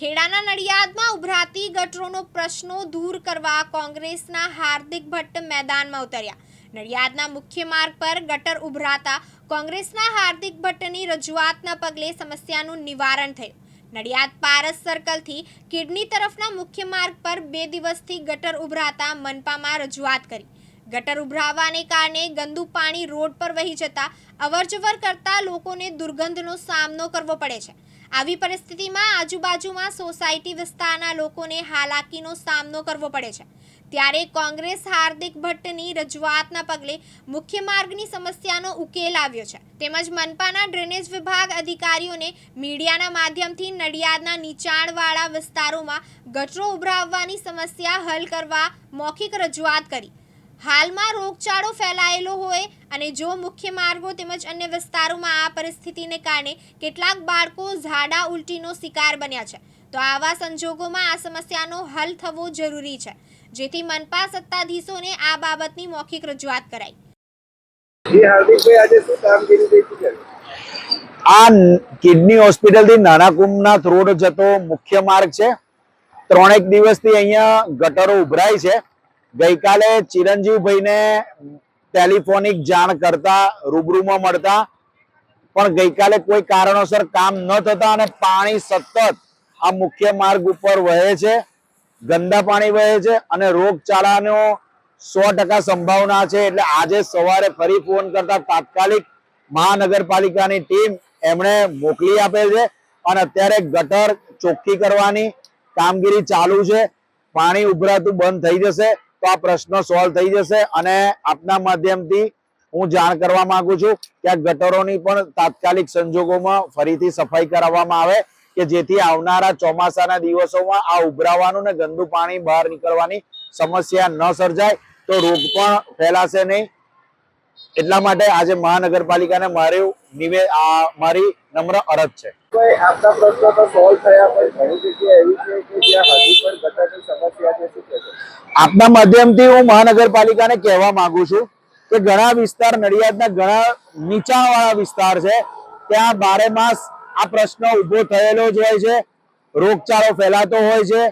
ખેડાના નડિયાદમાં ઉભરાતી ગટરોનો પ્રશ્નો દૂર કરવા કોંગ્રેસના હાર્દિક ભટ્ટ મેદાનમાં ઉતર્યા. નડિયાદના મુખ્ય માર્ગ પર ગટર ઉભરાતા કોંગ્રેસના હાર્દિક ભટ્ટની રજૂઆતના પગલે સમસ્યાનું નિવારણ થયું. નડિયાદ પારસ સર્કલથી કિડની તરફના મુખ્ય માર્ગ પર બે દિવસથી ગટર ઉભરાતા મનપામાં રજૂઆત કરી. ગટર ઉભરાવાને કારણે ગંદુ પાણી રોડ પર વહી જતા અવરજવર કરતા લોકોને દુર્ગંધનો સામનો કરવો પડે છે. આવી પરિસ્થિતિમાં આજુબાજુમાં સોસાયટી વિસ્તારના લોકોને હાલાકીનો સામનો કરવો પડે છે. ત્યારે કોંગ્રેસ હાર્દિક ભટ્ટની રજૂઆતના પગલે મુખ્ય માર્ગની સમસ્યાનો ઉકેલ આવ્યો છે. તેમજ મનપાના ડ્રેનેજ વિભાગ અધિકારીઓને મીડિયાના માધ્યમથી નડિયાદના નીચાણવાળા વિસ્તારોમાં ગટરો ઉભરાવવાની સમસ્યા હલ કરવા મૌખિક રજૂઆત કરી. હાલમાં રોગચાળો ફેલાયેલો હોય અને જો મુખ્ય માર્ગો તેમજ અન્ય વિસ્તારોમાં આ પરિસ્થિતિને કારણે કેટલાક બાળકો ઝાડા ઉલટીનો શિકાર બન્યા છે. તો આવા સંજોગોમાં આ સમસ્યાનો હલ થવો જરૂરી છે જેથી મનપા સત્તાધીશોને આ બાબતની મૌખિક રજૂઆત કરાઈ. જી હાર્દિકભાઈ આજે શું કામગીરી થઈ છે? આ કિડની હોસ્પિટલથી નાના કુંભનાથ રોડ જતો મુખ્ય માર્ગ છે. ત્રણેક દિવસથી અહીંયા ગટરો ઉભરાય છે. ગઈકાલે ચિરંજીવભાઈને ટેલિફોનિક જાણ કરતા, રૂબરૂમાં મળતા, પણ ગઈકાલે કોઈ કારણોસર કામ ન થતા અને પાણી સતત આ મુખ્ય માર્ગ ઉપર વહે છે, ગંદા પાણી વહે છે અને રોગચાળાનો સો ટકા સંભાવના છે. એટલે આજે સવારે ફરી ફોન કરતા તાત્કાલિક મહાનગરપાલિકાની ટીમ એમણે મોકલી આપેલ છે અને અત્યારે ગટર ચોખ્ખી કરવાની કામગીરી ચાલુ છે. પાણી ઉભરાતું બંધ થઈ જશે. તો આ પ્રશ્ન સોલ્વ થઈ જશે અને આપના માધ્યમથી હું જાણ કરવા માંગુ છું કે આ ગટરોની પણ તાત્કાલિક સંજોગોમાં ફરીથી સફાઈ કરાવવામાં આવે કે જેથી આવનારા ચોમાસાના દિવસોમાં આ ઉભરાવાનું ને ગંદુ પાણી બહાર નીકળવાની સમસ્યા ન સર્જાય તો રોગ પણ ફેલાશે નહીં. એટલા માટે આજે મહાનગરપાલિકાને મારી નિવે આ મારી નમ્ર અરજ છે. આપના પ્રશ્નો તો સોલ્વ થયા પણ ઘણી જગ્યા એવી છે કે જ્યાં હજુ પણ ગટરની સમસ્યા છે શું છે? આપના માધ્યમથી હું મહાનગરપાલિકાને કહેવા માંગુ છું કે ઘણા વિસ્તાર નડિયાદના ઘણા નીચાવાળા વિસ્તાર છે ત્યાં બારે માસ આ પ્રશ્ન ઊભો થયેલો જ હોય છે રોગચાળો ફેલાતો હોય છે.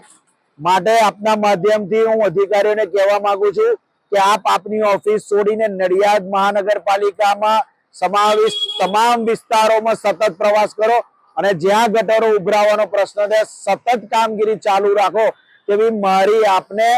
માટે આપના માધ્યમથી હું અધિકારીઓને કહેવા માંગુ છું કે આપ આપની ઓફિસ છોડીને નડિયાદ મહાનગરપાલિકામાં સમાવિષ્ટ તમામ વિસ્તારોમાં સતત પ્રવાસ કરો અને જ્યાં ગટરો ઉભરાવાનો પ્રશ્ન છે, સતત કામગીરી ચાલુ રાખો તેવી મારી આપને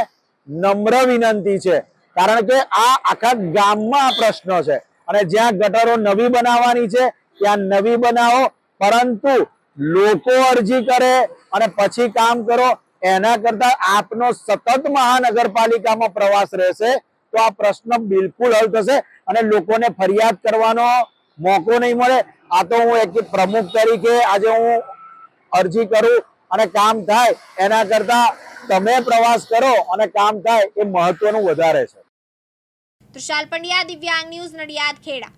નમ્ર વિનંતી છે. કારણ કે આ આખા ગામમાં આ પ્રશ્ન છે અને જ્યાં ગટરો નવી બનાવવાની છે, ત્યાં નવી બનાવો, પરંતુ લોકો અરજી કરે અને પછી કામ કરો એના કરતા આપનો સતત મહાનગરપાલિકામાં પ્રવાસ રહેશે તો આ પ્રશ્ન બિલકુલ હલ થશે અને લોકોને ફરિયાદ કરવાનો મોકો નહીં મળે. આ તો હું એક પ્રમુખ તરીકે આજે હું અરજી કરું અને કામ થાય એના કરતા તમે પ્રવાસ કરો અને કામ થાય એ મહત્વનું વધારે છે. તૃષાલ પંડ્યા, દિવ્યાંગ ન્યૂઝ નડિયાદ, ખેડા.